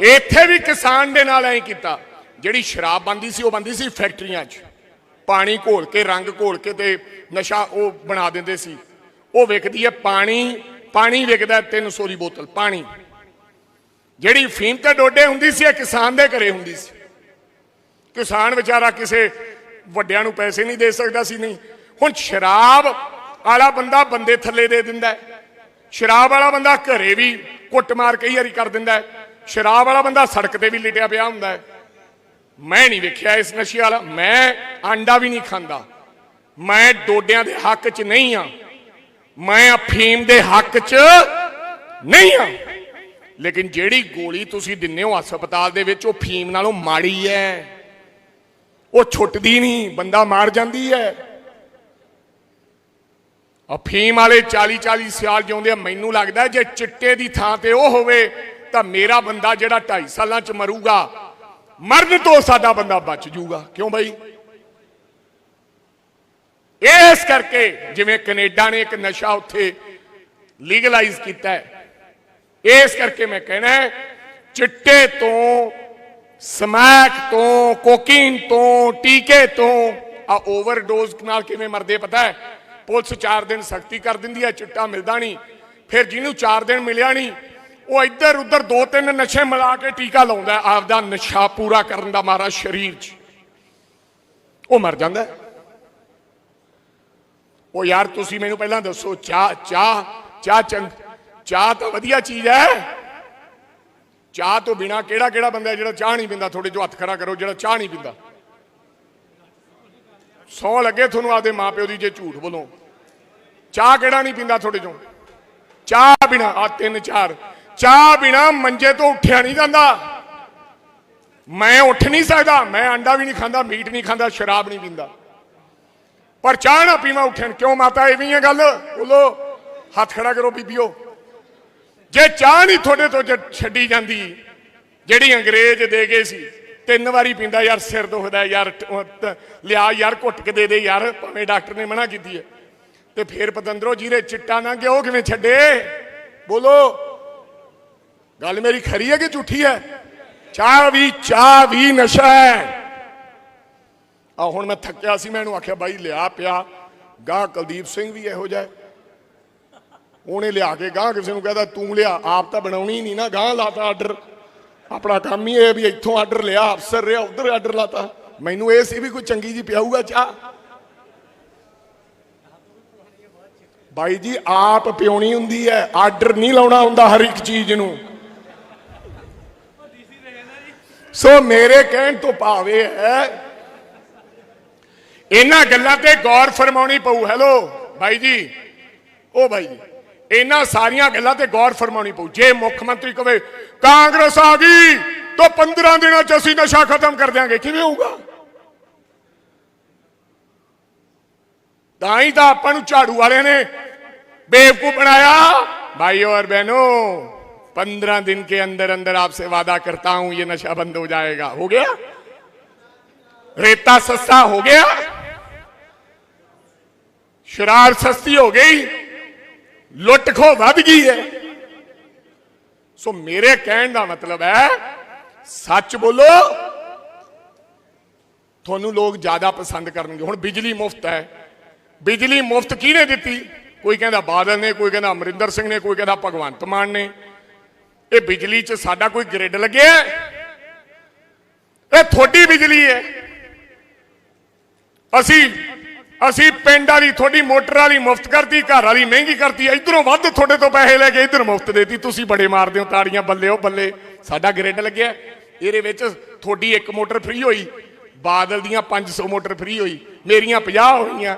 ਇੱਥੇ ਵੀ ਕਿਸਾਨ ਦੇ ਨਾਲ ਐਂ ਕੀਤਾ। ਜਿਹੜੀ ਸ਼ਰਾਬ ਬੰਦੀ ਸੀ, ਉਹ ਬੰਦੀ ਸੀ ਫੈਕਟਰੀਆਂ 'ਚ। ਪਾਣੀ ਘੋਲ ਕੇ, ਰੰਗ ਘੋਲ ਕੇ ਤੇ ਨਸ਼ਾ ਉਹ ਬਣਾ ਦਿੰਦੇ ਸੀ। ਉਹ ਵਿਕਦੀ ਹੈ ਪਾਣੀ ਪਾਣੀ ਵਿਕਦਾ 300 ਦੀ ਬੋਤਲ, ਪਾਣੀ। ਜਿਹੜੀ ਫੀਮ ਤੇ ਡੋਡੇ ਹੁੰਦੀ ਸੀ, ਇਹ ਕਿਸਾਨ ਦੇ ਘਰੇ ਹੁੰਦੀ ਸੀ। ਕਿਸਾਨ ਵਿਚਾਰਾ ਕਿਸੇ ਵੱਡਿਆਂ ਨੂੰ ਪੈਸੇ ਨਹੀਂ ਦੇ ਸਕਦਾ ਸੀ, ਨਹੀਂ। ਹੁਣ ਸ਼ਰਾਬ ਵਾਲਾ ਬੰਦਾ ਬੰਦੇ ਥੱਲੇ ਦੇ ਦਿੰਦਾ ਸ਼ਰਾਬ ਵਾਲਾ ਬੰਦਾ ਘਰੇ ਵੀ ਕੁੱਟਮਾਰ ਕਈ ਵਾਰੀ ਕਰ ਦਿੰਦਾ ਸ਼ਰਾਬ ਵਾਲਾ ਬੰਦਾ ਸੜਕ ਤੇ ਵੀ ਲਿਟਿਆ ਪਿਆ ਹੁੰਦਾ ਹੈ। ਮੈਂ ਨਹੀਂ ਵੇਖਿਆ ਇਸ ਨਸ਼ੇ ਵਾਲਾ, ਮੈਂ ਆਂਡਾ ਵੀ ਨਹੀਂ ਖਾਂਦਾ। ਮੈਂ ਡੋਡਿਆਂ ਦੇ ਹੱਕ 'ਚ ਨਹੀਂ ਆ ਮੈਂ ਅਫੀਮ ਦੇ ਹੱਕ 'ਚ ਨਹੀਂ ਆ ਲੇਕਿਨ ਜਿਹੜੀ ਗੋਲੀ ਤੁਸੀਂ ਦਿੰਨੇ ਹੋ ਹਸਪਤਾਲ ਦੇ ਵਿੱਚ, ਉਹ ਫੀਮ ਨਾਲੋਂ ਮਾੜੀ ਹੈ। ਉਹ ਛੁੱਟਦੀ ਨਹੀਂ, ਬੰਦਾ ਮਾਰ ਜਾਂਦੀ ਹੈ। ਅਫੀਮ ਵਾਲੇ 40 40 ਸਾਲ ਜਿਉਂਦੇ ਆ, ਮੈਨੂੰ ਲੱਗਦਾ ਜੇ ਚਿੱਟੇ ਦੀ ਥਾਂ ਤੇ ਉਹ ਹੋਵੇ, ਤਾਂ ਮੇਰਾ ਬੰਦਾ ਜਿਹੜਾ 2.5 ਸਾਲਾਂ ਚ ਮਰੂਗਾ, ਮਰਨ ਤੋਂ ਸਾਡਾ ਬੰਦਾ ਬਚ ਜੂਗਾ। ਕਿਉਂ ਬਈ? ਇਸ ਕਰਕੇ ਜਿਵੇਂ ਕੈਨੇਡਾ ਨੇ ਇੱਕ ਨਸ਼ਾ ਉੱਥੇ ਲੀਗਲਾਈਜ਼ ਕੀਤਾ ਹੈ, ਇਸ ਕਰਕੇ ਮੈਂ ਕਹਿਣਾ ਚਿੱਟੇ ਤੋਂ, ਸਮੈਕ ਤੋਂ, ਕੋਕੀਨ ਤੋਂ, ਟੀਕੇ ਤੋਂ, ਆ ਓਵਰਡੋਜ਼ ਨਾਲ ਕਿਵੇਂ ਮਰਦੇ ਪਤਾ ਹੈ? ਪੁਲਿਸ 4 ਦਿਨ ਸਖਤੀ ਕਰ ਦਿੰਦੀ ਹੈ, ਚਿੱਟਾ ਮਿਲਦਾ ਨਹੀਂ। ਫਿਰ ਜਿਹਨੂੰ 4 ਦਿਨ ਮਿਲਿਆ ਨਹੀਂ, ਉਹ ਇੱਧਰ ਉੱਧਰ ਦੋ ਤਿੰਨ ਨਸ਼ੇ ਮਿਲਾ ਕੇ ਟੀਕਾ ਲਾਉਂਦਾ ਆਪਦਾ ਨਸ਼ਾ ਪੂਰਾ ਕਰਨ ਦਾ ਮਾਰਾ ਸਰੀਰ 'ਚ। ਉਹ ਮਰ ਜਾਂਦਾ ਉਹ ਯਾਰ ਤੁਸੀਂ ਮੈਨੂੰ ਪਹਿਲਾਂ ਦੱਸੋ, ਚਾਹ ਚਾਹ ਚਾਹ ਚੰਗ, ਚਾਹ ਤਾਂ ਵਧੀਆ ਚੀਜ਼ ਹੈ। ਚਾਹ ਤੋਂ ਬਿਨਾ ਕਿਹੜਾ ਕਿਹੜਾ ਬੰਦਾ ਜਿਹੜਾ ਚਾਹ ਨਹੀਂ ਪੀਂਦਾ? ਥੋੜੇ ਜੋ ਹੱਥ ਖੜਾ ਕਰੋ, ਜਿਹੜਾ ਚਾਹ ਨਹੀਂ ਪੀਂਦਾ। ਸੌ ਲੱਗੇ ਤੁਹਾਨੂੰ ਆਪਦੇ ਮਾਪਿਓ ਦੀ ਜੇ ਝੂਠ ਬੋਲੋ। ਚਾਹ ਕਿਹੜਾ ਨਹੀਂ ਪੀਂਦਾ ਤੁਹਾਡੇ ਚੋਂ? ਚਾਹ ਬਿਨਾ ਆ ਤਿੰਨ ਚਾਰ। ਚਾਹ ਬਿਨਾ ਮੰਜੇ ਤੋਂ ਉੱਠਿਆ ਨਹੀਂ ਜਾਂਦਾ। ਮੈਂ ਉੱਠ ਨਹੀਂ ਸਕਦਾ, ਮੈਂ ਅੰਡਾ ਵੀ ਨਹੀਂ ਖਾਂਦਾ, ਮੀਟ ਨਹੀਂ ਖਾਂਦਾ, ਸ਼ਰਾਬ ਨਹੀਂ ਪੀਂਦਾ। ਪਰ ਚਾਹ ਨਾ ਪੀਵਾਂ ਉੱਠਣ। ਕਿਉਂ ਮਾਤਾ ਐਵੇਂ ਹੀ ਹੈ ਗੱਲ? ਬੋਲੋ, ਹੱਥ ਖੜਾ ਕਰੋ ਬੀਬੀਓ। ਜੇ ਚਾਹ ਨਹੀਂ ਤੁਹਾਡੇ ਤੋਂ ਛੱਡੀ ਜਾਂਦੀ, ਜਿਹੜੀ ਅੰਗਰੇਜ਼ ਦੇ ਗਏ ਸੀ, ਤਿੰਨ ਵਾਰੀ ਪੀਂਦਾ, ਯਾਰ ਸਿਰ ਦੁਖਦਾ, ਯਾਰ ਲਿਆ, ਯਾਰ ਘੁੱਟ ਕੇ ਦੇ ਦੇ, ਯਾਰ, ਭਾਵੇਂ ਡਾਕਟਰ ਨੇ ਮਨਾ ਕੀਤੀ ਹੈ। ਤੇ ਫੇਰ ਪਤੰਦਰੋ ਜੀਰੇ ਚਿੱਟਾ ਨਾ ਗਿਓ ਕਿਵੇਂ ਛੱਡੇ? ਬੋਲੋ। ਗੱਲ ਮੇਰੀ ਖਰੀ ਹੈ ਕਿ ਝੂਠੀ ਹੈ? ਚਾਹ ਵੀ ਚਾਹ ਵੀ ਨਸ਼ਾ ਹੈ। ਆ ਹੁਣ ਮੈਂ ਥੱਕਿਆ ਸੀ, ਮੈਂ ਆਖਿਆ, ਬਾਈ ਲਿਆ ਪਿਆ। ਗਾਹ ਕੁਲਦੀਪ ਸਿੰਘ ਵੀ ਇਹੋ ਜਿਹਾ ਉਹਨੇ ਲਿਆ ਕੇ ਗਾਹ ਕਿਸੇ ਨੂੰ ਕਹਦਾ, ਤੂੰ ਲਿਆ, ਆਪ ਤਾਂ ਬਣਾਉਣੀ ਨਹੀਂ ਨਾ, ਗਾਹ ਲਾਤਾ ਆਰਡਰ ਆਪਣਾ ਕੰਮ ਹੀ ਇਹ ਵੀ ਇੱਥੋਂ ਆਰਡਰ ਲਿਆ, ਅਫਸਰ ਰਿਹਾ, ਉਧਰ ਆਰਡਰ ਲਾਤਾ। ਮੈਨੂੰ ਇਹ ਸੀ ਵੀ ਕੋਈ ਚੰਗੀ ਜੀ ਪਿਆਊਗਾ ਚਾਹ। ਬਾਈ ਜੀ, ਆਪ ਪਿਉਣੀ ਹੁੰਦੀ ਹੈ, ਆਰਡਰ ਨਹੀਂ ਲਾਉਣਾ ਹੁੰਦਾ ਹਰ ਇੱਕ ਚੀਜ਼ ਨੂੰ। ਸੋ ਮੇਰੇ ਕਹਿਣ ਤੋਂ ਭਾਵੇਂ ਹੈ, ਇਹਨਾਂ ਗੱਲਾਂ ਤੇ ਗੌਰ ਫਰਮਾਉਣੀ ਪਊ, ਹੈਲੋ, ਬਾਈ ਜੀ। ਉਹ ਬਾਈ ਜੀ, ਇਹਨਾਂ ਸਾਰੀਆਂ ਗੱਲਾਂ ਤੇ ਗੌਰ ਫਰਮਾਉਣੀ ਪਊ, ਜੇ ਮੁੱਖ ਮੰਤਰੀ ਕਵੇ, ਕਾਂਗਰਸ ਆ ਗਈ, ਤਾਂ 15 ਦਿਨਾਂ ਚ ਅਸੀਂ ਨਸ਼ਾ ਖਤਮ ਕਰ ਦਿਆਂਗੇ, ਕਿਵੇਂ ਹੋਊਗਾ? ਤਾਂ ਹੀ ਤਾਂ ਆਪਾਂ ਨੂੰ ਝਾੜੂ ਵਾਲਿਆਂ ਨੇ बेवकूफ बनाया भाइयों और बहनों पंद्रह दिन के अंदर अंदर आपसे वादा करता हूं ये नशा बंद हो जाएगा हो गया रेता सस्ता हो गया शराब सस्ती हो गई लुट खो ਵੱਧ ਗਈ ਹੈ ਸੋ ਮੇਰੇ ਕਹਿਣ ਦਾ ਮਤਲਬ ਹੈ ਸੱਚ ਬੋਲੋ ਤੁਹਾਨੂੰ ਲੋਕ ਜ਼ਿਆਦਾ ਪਸੰਦ ਕਰਨਗੇ ਹੁਣ ਬਿਜਲੀ ਮੁਫਤ ਹੈ ਬਿਜਲੀ ਮੁਫਤ ਕਿਹਨੇ ਦਿੱਤੀ ਕੋਈ ਕਹਿੰਦਾ ਬਾਦਲ ਨੇ, ਕੋਈ ਕਹਿੰਦਾ ਅਮਰਿੰਦਰ ਸਿੰਘ ਨੇ, ਕੋਈ ਕਹਿੰਦਾ ਭਗਵੰਤ ਮਾਨ ਨੇ। ਇਹ ਬਿਜਲੀ 'ਚ ਸਾਡਾ ਕੋਈ ਗ੍ਰਿਡ ਲੱਗਿਆ ਇਹ ਤੁਹਾਡੀ ਬਿਜਲੀ ਹੈ। ਅਸੀਂ ਅਸੀਂ ਪਿੰਡ ਵਾਲੀ ਤੁਹਾਡੀ, ਮੋਟਰ ਵਾਲੀ ਮੁਫਤ ਕਰਤੀ, ਘਰ ਵਾਲੀ ਮਹਿੰਗੀ ਕਰਤੀ ਇਧਰੋਂ ਵੱਧ ਤੁਹਾਡੇ ਤੋਂ ਪੈਸੇ ਲੈ ਕੇ ਇਧਰ ਮੁਫਤ ਦੇਤੀ। ਤੁਸੀਂ ਬੜੇ ਮਾਰਦੇ ਹੋ, ਤਾੜੀਆਂ ਬੱਲੇ ਉਹ ਬੱਲੇ। ਸਾਡਾ ਗ੍ਰਿਡ ਲੱਗਿਆ ਇਹਦੇ ਵਿੱਚ ਤੁਹਾਡੀ ਇੱਕ ਮੋਟਰ ਫ੍ਰੀ ਹੋਈ। ਬਾਦਲ ਦੀਆਂ 500 ਮੋਟਰ ਫ੍ਰੀ ਹੋਈ। ਮੇਰੀਆਂ 50 ਹੋਈਆਂ।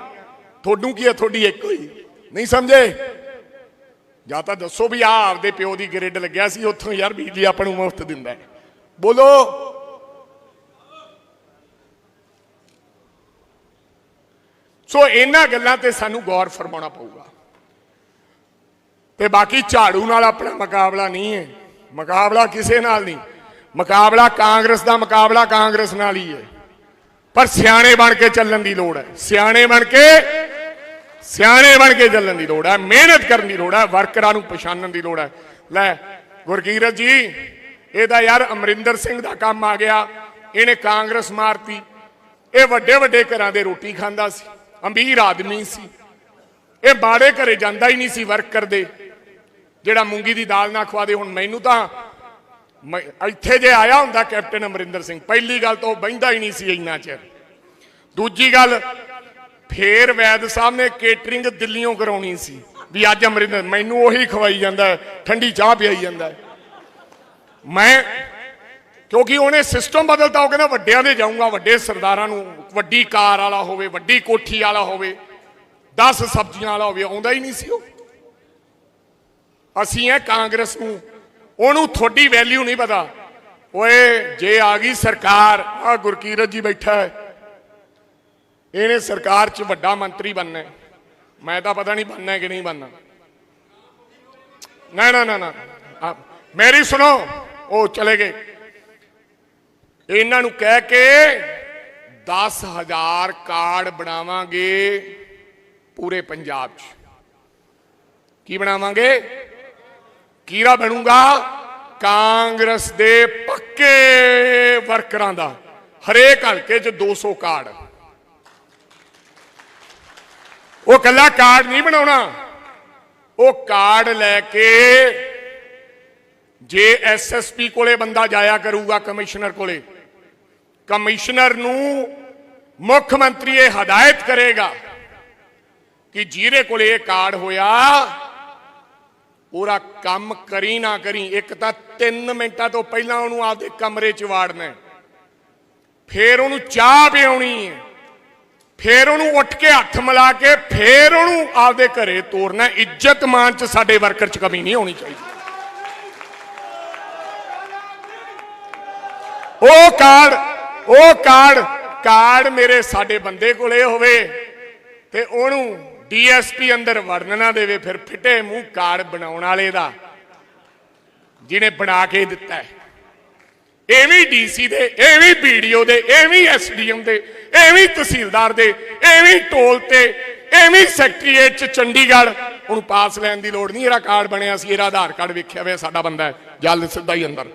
ਤੁਹਾਨੂੰ ਕੀ ਹੈ? ਤੁਹਾਡੀ ਇੱਕ ਹੋਈ। ਨਹੀਂ ਸਮਝੇ? ਜਾਂ ਤਾਂ ਦੱਸੋ ਵੀ ਆ ਆਪਦੇ ਪਿਓ ਦੀ ਗ੍ਰਿਡ ਲੱਗਿਆ ਸੀ, ਉੱਥੋਂ ਯਾਰ ਬਿਜਲੀ ਆਪਾਂ ਨੂੰ ਮੁਫਤ ਦਿੰਦਾ ਹੈ। ਬੋਲੋ। ਸੋ ਇਹਨਾਂ ਗੱਲਾਂ ਤੇ ਸਾਨੂੰ ਗੌਰ ਫਰਮਾਉਣਾ ਪਊਗਾ। ਤੇ ਬਾਕੀ ਝਾੜੂ ਨਾਲ ਆਪਣਾ ਮੁਕਾਬਲਾ ਨਹੀਂ ਹੈ। ਮੁਕਾਬਲਾ ਕਿਸੇ ਨਾਲ ਨਹੀਂ। ਮੁਕਾਬਲਾ ਕਾਂਗਰਸ ਦਾ ਮੁਕਾਬਲਾ ਕਾਂਗਰਸ ਨਾਲ ਹੀ ਹੈ। ਪਰ ਸਿਆਣੇ ਬਣ ਕੇ ਚੱਲਣ ਦੀ ਲੋੜ ਹੈ। ਸਿਆਣੇ ਬਣ ਕੇ ਸਿਆਣੇ ਬਣ ਕੇ ਚੱਲਣ ਦੀ ਲੋੜ ਹੈ, ਮਿਹਨਤ ਕਰਨ ਦੀ ਲੋੜ ਹੈ, ਵਰਕਰਾਂ ਨੂੰ ਪਛਾਣਨ ਦੀ ਲੋੜ ਹੈ। ਲੈ, ਗੁਰਕੀਰਤ ਜੀ ਇਹ ਤਾਂ ਯਾਰ ਅਮਰਿੰਦਰ ਸਿੰਘ ਦਾ ਕੰਮ ਆ ਗਿਆ, ਇਹਨੇ ਕਾਂਗਰਸ ਮਾਰਤੀ। ਇਹ ਵੱਡੇ ਵੱਡੇ ਘਰਾਂ ਦੇ ਰੋਟੀ ਖਾਂਦਾ ਸੀ, ਅਮੀਰ ਆਦਮੀ ਸੀ। ਇਹ ਬਾੜੇ ਘਰੇ ਜਾਂਦਾ ਹੀ ਨਹੀਂ ਸੀ ਵਰਕ ਕਰਦੇ। ਜਿਹੜਾ ਮੂੰਗੀ ਦੀ ਦਾਲ ਨਾ ਖਵਾ ਦੇ ਹੁਣ ਮੈਨੂੰ ਤਾਂ ਇੱਥੇ ਜੇ ਆਇਆ ਹੁੰਦਾ ਕੈਪਟਨ ਅਮਰਿੰਦਰ ਸਿੰਘ, ਪਹਿਲੀ ਗੱਲ ਤਾਂ ਉਹ ਬਹਿੰਦਾ ਹੀ ਨਹੀਂ ਸੀ ਇੰਨਾ ਚਿਰ। ਦੂਜੀ ਗੱਲ ਫੇਰ ਵੈਦ ਸਾਹਿਬ ਨੇ ਕੇਟਰਿੰਗ ਦਿੱਲੀੋਂ ਕਰਾਉਣੀ ਸੀ, ਵੀ ਅੱਜ ਅਮਰਿੰਦਰ ਮੈਨੂੰ ਉਹੀ ਖਵਾਈ ਜਾਂਦਾ ਠੰਡੀ ਚਾਹ ਪਿਆਈ ਜਾਂਦਾ ਮੈਂ, ਕਿਉਂਕਿ ਉਹਨੇ ਸਿਸਟਮ ਬਦਲਤਾ, ਉਹ ਕਹਿੰਦਾ ਵੱਡਿਆਂ ਦੇ ਜਾਊਂਗਾ, ਵੱਡੇ ਸਰਦਾਰਾਂ ਨੂੰ, ਵੱਡੀ ਕਾਰ ਵਾਲਾ ਹੋਵੇ, ਵੱਡੀ ਕੋਠੀ ਵਾਲਾ ਹੋਵੇ 10 ਸਬਜ਼ੀਆਂ ਵਾਲਾ ਹੋਵੇ, ਆਉਂਦਾ ਹੀ ਨਹੀਂ ਸੀ ਉਹ। ਅਸੀਂ ਐ ਕਾਂਗਰਸ ਨੂੰ, ਉਹਨੂੰ ਤੁਹਾਡੀ ਵੈਲਿਊ ਨਹੀਂ ਪਤਾ। ਓਏ, ਜੇ ਆ ਗਈ ਸਰਕਾਰ ਆ ਗੁਰਕੀਰਤ ਜੀ ਬੈਠਾ ਹੈ ਇਹਨੇ ਸਰਕਾਰ 'ਚ ਵੱਡਾ ਮੰਤਰੀ ਬਣਨਾ ਮੈਂ ਤਾਂ ਪਤਾ ਨਹੀਂ ਬਣਨਾ ਕਿ ਨਹੀਂ ਬਣਨਾ। ਨਾ ਨਾ ਨਾ ਨਾ। ਮੇਰੀ ਸੁਣੋ, ਉਹ ਚਲੇ ਗਏ। ਇਹਨਾਂ ਨੂੰ ਕਹਿ ਕੇ 10000 ਕਾਰਡ ਬਣਾਵਾਂਗੇ ਪੂਰੇ ਪੰਜਾਬ 'ਚ। ਕੀ ਬਣਾਵਾਂਗੇ? ਕੀਰਾ ਬਣੂਗਾ ਕਾਂਗਰਸ ਦੇ ਪੱਕੇ ਵਰਕਰਾਂ ਦਾ। ਹਰੇਕ ਹਲਕੇ 'ਚ 200 ਕਾਰਡ। ਉਹ ਕੱਲਾ ਕਾਰਡ ਨਹੀਂ ਬਣਾਉਣਾ ਉਹ ਕਾਰਡ ਲੈ ਕੇ ਜੇ ਐਸਐਸਪੀ ਕੋਲੇ ਬੰਦਾ ਜਾਇਆ ਕਰੂਗਾ ਕਮਿਸ਼ਨਰ ਕੋਲੇ, ਕਮਿਸ਼ਨਰ ਨੂੰ ਮੁੱਖ ਮੰਤਰੀ ਇਹ ਹਦਾਇਤ ਕਰੇਗਾ ਕਿ ਜਿਹਦੇ ਕੋਲੇ ਇਹ ਕਾਰਡ ਹੋਇਆ ਉਹਦਾ ਕੰਮ ਕਰੀ ਨਾ ਕਰੀ, ਇੱਕ ਤਾਂ 3 ਮਿੰਟਾਂ ਤੋਂ ਪਹਿਲਾਂ ਉਹਨੂੰ ਆਪਦੇ ਕਮਰੇ 'ਚ ਵਾੜਨਾ ਹੈ। ਫੇਰ ਉਹਨੂੰ ਚਾਹ ਪਿਆਉਣੀ ਹੈ ਫੇਰ ਉਹਨੂੰ ਉੱਠ ਕੇ ਹੱਥ ਮਿਲਾ ਕੇ ਫੇਰ ਉਹਨੂੰ ਆਪਦੇ ਘਰੇ ਤੋਰਨਾ ਇੱਜ਼ਤ ਮਾਨ 'ਚ ਸਾਡੇ ਵਰਕਰ 'ਚ ਕਮੀ ਨਹੀਂ ਹੋਣੀ ਚਾਹੀਦੀ। ਉਹ ਕਾਰਡ ਉਹ ਕਾਰਡ ਕਾਰਡ ਮੇਰੇ ਸਾਡੇ ਬੰਦੇ ਕੋਲੇ ਹੋਵੇ ਤੇ ਉਹਨੂੰ ਡੀਐਸਪੀ ਅੰਦਰ ਵੜਨ ਨਾ ਦੇਵੇ, ਫਿਰ ਫਿੱਟੇ ਮੂੰਹ ਕਾਰਡ ਬਣਾਉਣ ਵਾਲੇ ਦਾ, ਜਿਹਨੇ ਬਣਾ ਕੇ ਦਿੱਤਾ ਹੈ। ਐਵੇਂ ਡੀਸੀ ਦੇ, ਐਵੇਂ ਵੀਡੀਓ ਦੇ, ਐਵੇਂ ਐਸਡੀਐਮ ਦੇ, ਐਵੇਂ ਤਹਿਸੀਲਦਾਰ ਦੇ, ਐਵੇਂ ਟੋਲ ਤੇ, ਐਵੇਂ ਸੈਕਟਰੀਏਟ ਚ ਚੰਡੀਗੜ੍ਹ। ਉਹਨੂੰ ਪਾਸ ਲੈਣ ਦੀ ਲੋੜ ਨਹੀਂ, ਇਹਦਾ ਕਾਰਡ ਬਣਿਆ ਸੀ, ਇਹਦਾ ਆਧਾਰ ਕਾਰਡ ਵੇਖਿਆ ਹੋਇਆ ਸਾਡਾ ਬੰਦਾ ਹੈ ਜਲ ਸਿੱਧਾ ਹੀ ਅੰਦਰ।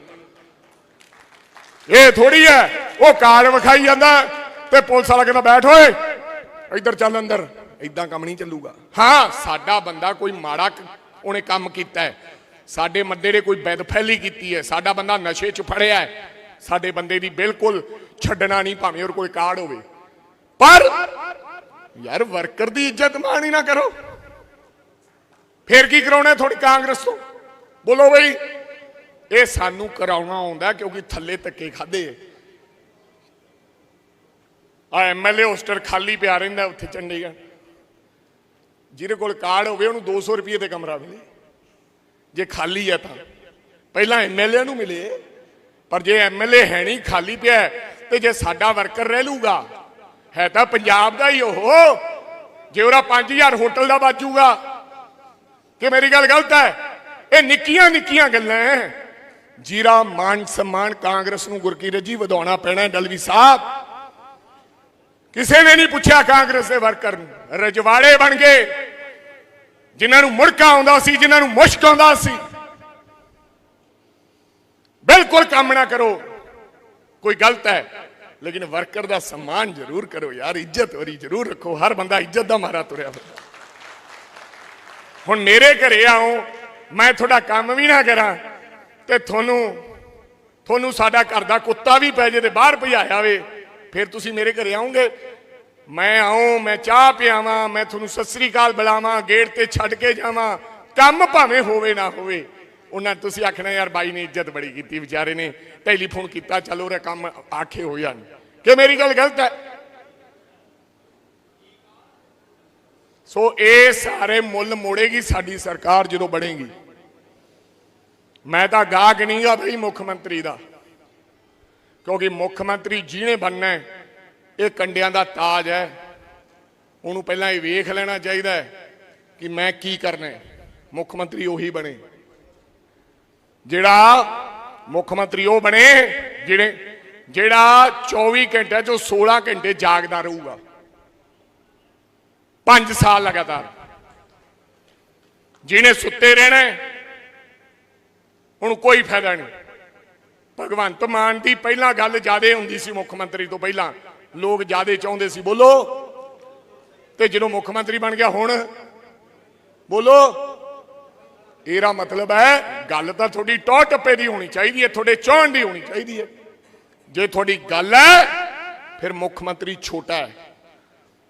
ਇਹ ਥੋੜੀ ਹੈ, ਉਹ ਕਾਰਡ ਵਿਖਾਈ ਜਾਂਦਾ ਤੇ ਪੁਲਿਸ ਵਾਲਾ ਕਹਿੰਦਾ, ਬੈਠ ਓਏ, ਇੱਧਰ ਚੱਲ ਅੰਦਰ। ਇਦਾਂ ਕੰਮ ਨਹੀਂ ਚੱਲੂਗਾ। ਹਾਂ, ਸਾਡਾ ਬੰਦਾ ਕੋਈ ਮਾੜਾ ਉਹਨੇ ਕੰਮ ਕੀਤਾ ਹੈ। ਸਾਡੇ ਬੰਦੇ ਨੇ ਕੋਈ ਬੈਦਫੈਲੀ ਕੀਤੀ ਹੈ। ਸਾਡਾ ਬੰਦਾ ਨਸ਼ੇ 'ਚ ਫੜਿਆ ਹੈ। ਸਾਡੇ ਬੰਦੇ ਦੀ ਬਿਲਕੁਲ ਛੱਡਣਾ ਨਹੀਂ ਭਾਵੇਂ ਉਹ ਕੋਈ ਕਾਰਡ ਹੋਵੇ। ਪਰ ਯਾਰ ਵਰਕਰ ਦੀ ਇੱਜ਼ਤ ਮਾਣੀ ਨਾ ਕਰੋ। ਫੇਰ ਕੀ ਕਰਾਉਣਾ ਥੋੜੀ ਕਾਂਗਰਸ ਤੋਂ? ਬੋਲੋ ਬਈ, ਇਹ ਸਾਨੂੰ ਕਰਾਉਣਾ ਆਉਂਦਾ ਕਿਉਂਕਿ ਥੱਲੇ ਧੱਕੇ ਖਾਦੇ ਆ ਐਮਐਲਏ ਹੋਸਟਰ ਖਾਲੀ ਪਿਆ ਰਹਿੰਦਾ ਉੱਥੇ ਚੰਡੀਗੜ੍ਹ। ਜਿਹਦੇ ਕੋਲ ਕਾਰਡ ਹੋਵੇ ਉਹਨੂੰ 200 ਰੁਪਏ ਤੇ ਕਮਰਾ ਮਿਲੇ। ਜੇ ਖਾਲੀ ਹੈ ਤਾਂ। ਪਹਿਲਾਂ ਐਮਐਲਏ ਨੂੰ ਮਿਲੇ, ਪਰ ਜੇ ਐਮਐਲਏ ਹੈ ਨਹੀਂ, ਖਾਲੀ ਪਿਆ ਤੇ ਜੇ ਸਾਡਾ ਵਰਕਰ ਰਹਿ ਲੂਗਾ, ਹੈ ਤਾਂ ਪੰਜਾਬ ਦਾ ਹੀ ਉਹ। ਜੇ ਉਹਦਾ 5000 ਹੋਟਲ ਦਾ ਬਾਜੂਗਾ ਕਿ ਮੇਰੀ ਗੱਲ ਗਲਤ ਹੈ? ਇਹ ਨਿੱਕੀਆਂ ਨਿੱਕੀਆਂ ਗੱਲਾਂ ਜੀਰਾ ਮਾਨ ਸਨਮਾਨ ਕਾਂਗਰਸ ਨੂੰ ਗੁਰਕੀਰਤ ਜੀ ਵਧਾਉਣਾ ਪੈਣਾ ਡਲਵੀ ਸਾਹਿਬ। ਕਿਸੇ ਨੇ ਨਹੀਂ ਪੁੱਛਿਆ ਕਾਂਗਰਸ ਦੇ ਵਰਕਰ ਨੂੰ, ਰਜਵਾੜੇ ਬਣ ਗਏ। ਜਿਨ੍ਹਾਂ ਨੂੰ ਮੁੜਕਾ ਆਉਂਦਾ ਸੀ, ਜਿਨ੍ਹਾਂ ਨੂੰ ਮੁਸ਼ਕ ਆਉਂਦਾ ਸੀ। ਬਿਲਕੁਲ ਕੰਮ ਨਾ ਕਰੋ। ਕੋਈ ਗਲਤ ਹੈ, ਲੇਕਿਨ ਵਰਕਰ ਦਾ ਸਨਮਾਨ ਜ਼ਰੂਰ ਕਰੋ ਯਾਰ, ਇੱਜ਼ਤ ਹੋਰੀ ਜ਼ਰੂਰ ਰੱਖੋ। ਹਰ ਬੰਦਾ ਇੱਜ਼ਤ ਦਾ ਮਾਰਾ ਤੁਰਿਆ ਫਿਰਦਾ। ਹੁਣ ਮੇਰੇ ਘਰੇ ਆਓ, ਮੈਂ ਤੁਹਾਡਾ ਕੰਮ ਵੀ ਨਾ ਕਰਾਂ ਤੇ ਤੁਹਾਨੂੰ ਤੁਹਾਨੂੰ ਸਾਡਾ ਘਰ ਦਾ ਕੁੱਤਾ ਵੀ ਪੈ ਜੇ ਤੇ ਬਾਹਰ ਭਜਾਇਆ ਵੇ, ਫਿਰ ਤੁਸੀਂ ਮੇਰੇ ਘਰੇ ਆਉਂਗੇ। ਮੈਂ ਆਉਂ, ਮੈਂ ਚਾਹ ਪਿਆਵਾਂ, ਮੈਂ ਤੁਹਾਨੂੰ ਸਤਿ ਸ੍ਰੀ ਅਕਾਲ ਬੁਲਾਵਾਂ, ਗੇਟ ਤੇ ਛੱਡ ਕੇ ਜਾਵਾਂ। ਕੰਮ ਭਾਵੇਂ ਹੋਵੇ ਨਾ ਹੋਵੇ, ਉਹਨਾਂ ਤੁਸੀਂ ਆਖਣਾ, ਯਾਰ ਬਾਈ ਨੇ ਇੱਜ਼ਤ ਬੜੀ ਕੀਤੀ, ਵਿਚਾਰੇ ਨੇ ਟੈਲੀਫੋਨ ਕੀਤਾ, ਚਲੋ ਉਹਦਾ ਕੰਮ ਆਖੇ ਹੋ ਜਾਣ। ਕਿ ਮੇਰੀ ਗੱਲ ਗਲਤ ਹੈ? ਸੋ ਇਹ ਸਾਰੇ ਮੁੱਲ ਮੋੜੇਗੀ ਸਾਡੀ ਸਰਕਾਰ ਜਦੋਂ ਬਣੇਗੀ। ਮੈਂ ਤਾਂ ਗਾਹਕ ਨਹੀਂਗਾ ਬਈ ਮੁੱਖ ਮੰਤਰੀ ਦਾ, ਕਿਉਂਕਿ ਮੁੱਖ ਮੰਤਰੀ ਜਿਹਨੇ ਬਣਨਾ ਹੈ ਇਹ ਕੰਡਿਆਂ ਦਾ ਤਾਜ ਹੈ। ਉਹਨੂੰ ਪਹਿਲਾਂ ਇਹ ਵੇਖ ਲੈਣਾ ਚਾਹੀਦਾ ਹੈ ਕਿ ਮੈਂ ਕੀ ਕਰਨਾ ਹੈ। ਮੁੱਖ ਮੰਤਰੀ ਉਹੀ ਬਣੇ। ਜਿਹੜਾ ਮੁੱਖ ਮੰਤਰੀ ਉਹ ਬਣੇ ਜਿਹੜੇ ਜਿਹੜਾ 24 ਘੰਟੇ ਚੋਂ 16 ਘੰਟੇ ਜਾਗਦਾ ਰਹੂਗਾ। 5 ਸਾਲ ਲਗਾਤਾਰ। ਜਿਹਨੇ ਸੁੱਤੇ ਰਹਿਣਾ ਹੈ, ਉਹਨੂੰ ਕੋਈ ਫਾਇਦਾ ਨਹੀਂ। ਭਗਵੰਤ ਮਾਨ ਦੀ ਪਹਿਲਾਂ ਗੱਲ ਜ਼ਿਆਦਾ ਹੁੰਦੀ ਸੀ ਮੁੱਖ ਮੰਤਰੀ ਤੋਂ ਪਹਿਲਾਂ। ਲੋਕ ਜ਼ਿਆਦੇ ਚਾਹੁੰਦੇ ਸੀ, ਬੋਲੋ। ਤੇ ਜਦੋਂ ਮੁੱਖ ਮੰਤਰੀ ਬਣ ਗਿਆ ਹੁਣ, ਬੋਲੋ। ਇਹਦਾ ਮਤਲਬ ਹੈ, ਗੱਲ ਤਾਂ ਤੁਹਾਡੀ ਟੌ ਟੱਪੇ ਦੀ ਹੋਣੀ ਚਾਹੀਦੀ ਹੈ, ਤੁਹਾਡੇ ਚਾਹਣ ਦੀ ਹੋਣੀ ਚਾਹੀਦੀ ਹੈ। ਜੇ ਤੁਹਾਡੀ ਗੱਲ ਹੈ, ਫਿਰ ਮੁੱਖ ਮੰਤਰੀ ਛੋਟਾ ਹੈ।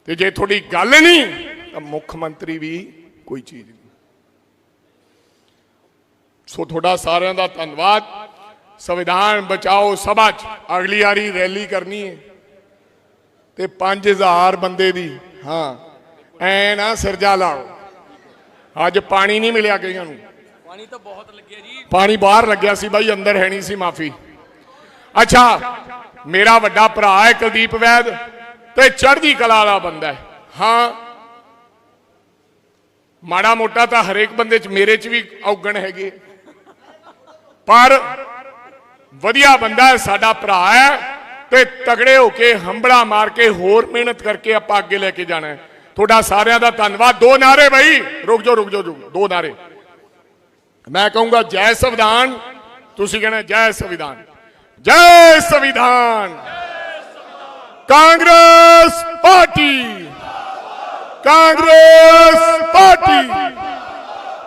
ਤੇ ਜੇ ਤੁਹਾਡੀ ਗੱਲ ਨਹੀਂ, ਤਾਂ ਮੁੱਖ ਮੰਤਰੀ ਵੀ ਕੋਈ ਚੀਜ਼ ਨਹੀਂ। ਸੋ ਤੁਹਾਡਾ ਸਾਰਿਆਂ ਦਾ ਧੰਨਵਾਦ। ਸੰਵਿਧਾਨ ਬਚਾਓ ਸਭਾ ਚ, ਅਗਲੀ ਵਾਰੀ ਰੈਲੀ ਕਰਨੀ ਹੈ। ਤੇ 5000 ਬੰਦੇ ਦੀ। ਹਾਂ। ਐ ਨਾ ਸਿਰਜਾ ਲਾਓ। ਅੱਜ ਪਾਣੀ ਨਹੀਂ ਮਿਲਿਆ ਕਈਆਂ ਨੂੰ। ਪਾਣੀ ਤਾਂ ਬਹੁਤ ਲੱਗਿਆ ਜੀ। ਪਾਣੀ ਬਾਹਰ ਲੱਗਿਆ ਸੀ ਬਾਈ ਅੰਦਰ ਹੈ ਨਹੀਂ ਸੀ ਮਾਫੀ। ਅੱਛਾ ਮੇਰਾ ਵੱਡਾ ਭਰਾ ਹੈ ਕੁਲਦੀਪ ਵੈਦ ਤੇ ਚੜ੍ਹਦੀ ਕਲਾ ਵਾਲਾ ਬੰਦਾ ਹੈ। ਹਾਂ। ਮਾੜਾ ਮੋਟਾ ਤਾਂ ਹਰੇਕ ਬੰਦੇ ਚ ਮੇਰੇ ਚ ਵੀ ਔਗਣ ਹੈਗੇ। ਪਰ ਵਧੀਆ ਬੰਦਾ ਹੈ ਸਾਡਾ ਭਰਾ ਹੈ। ਤੇ ਤਗੜੇ ਹੋ ਕੇ ਹੰਬੜਾ ਮਾਰ ਕੇ ਹੋਰ ਮਿਹਨਤ ਕਰਕੇ ਆਪਾਂ ਅੱਗੇ ਲੈ ਕੇ ਜਾਣਾ ਹੈ। ਤੁਹਾਡਾ ਸਾਰਿਆਂ ਦਾ ਧੰਨਵਾਦ। ਦੋ ਨਾਰੇ ਬਈ। ਰੁਕ ਜਾਓ ਰੁਕ ਜਾਓ ਦੋ ਨਾਰੇ। ਮੈਂ ਕਹੂੰਗਾ, ਜੈ ਸੰਵਿਧਾਨ। ਤੁਸੀਂ ਕਹਿਣਾ, ਜੈ ਸੰਵਿਧਾਨ। ਜੈ ਸੰਵਿਧਾਨ। ਕਾਂਗਰਸ ਪਾਰਟੀ। ਕਾਂਗਰਸ ਪਾਰਟੀ।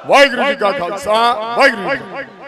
ਵਾਹਿਗੁਰੂ ਜੀ ਕਾ ਖਾਲਸਾ। ਵਾਹਿਗੁਰੂ ਜੀ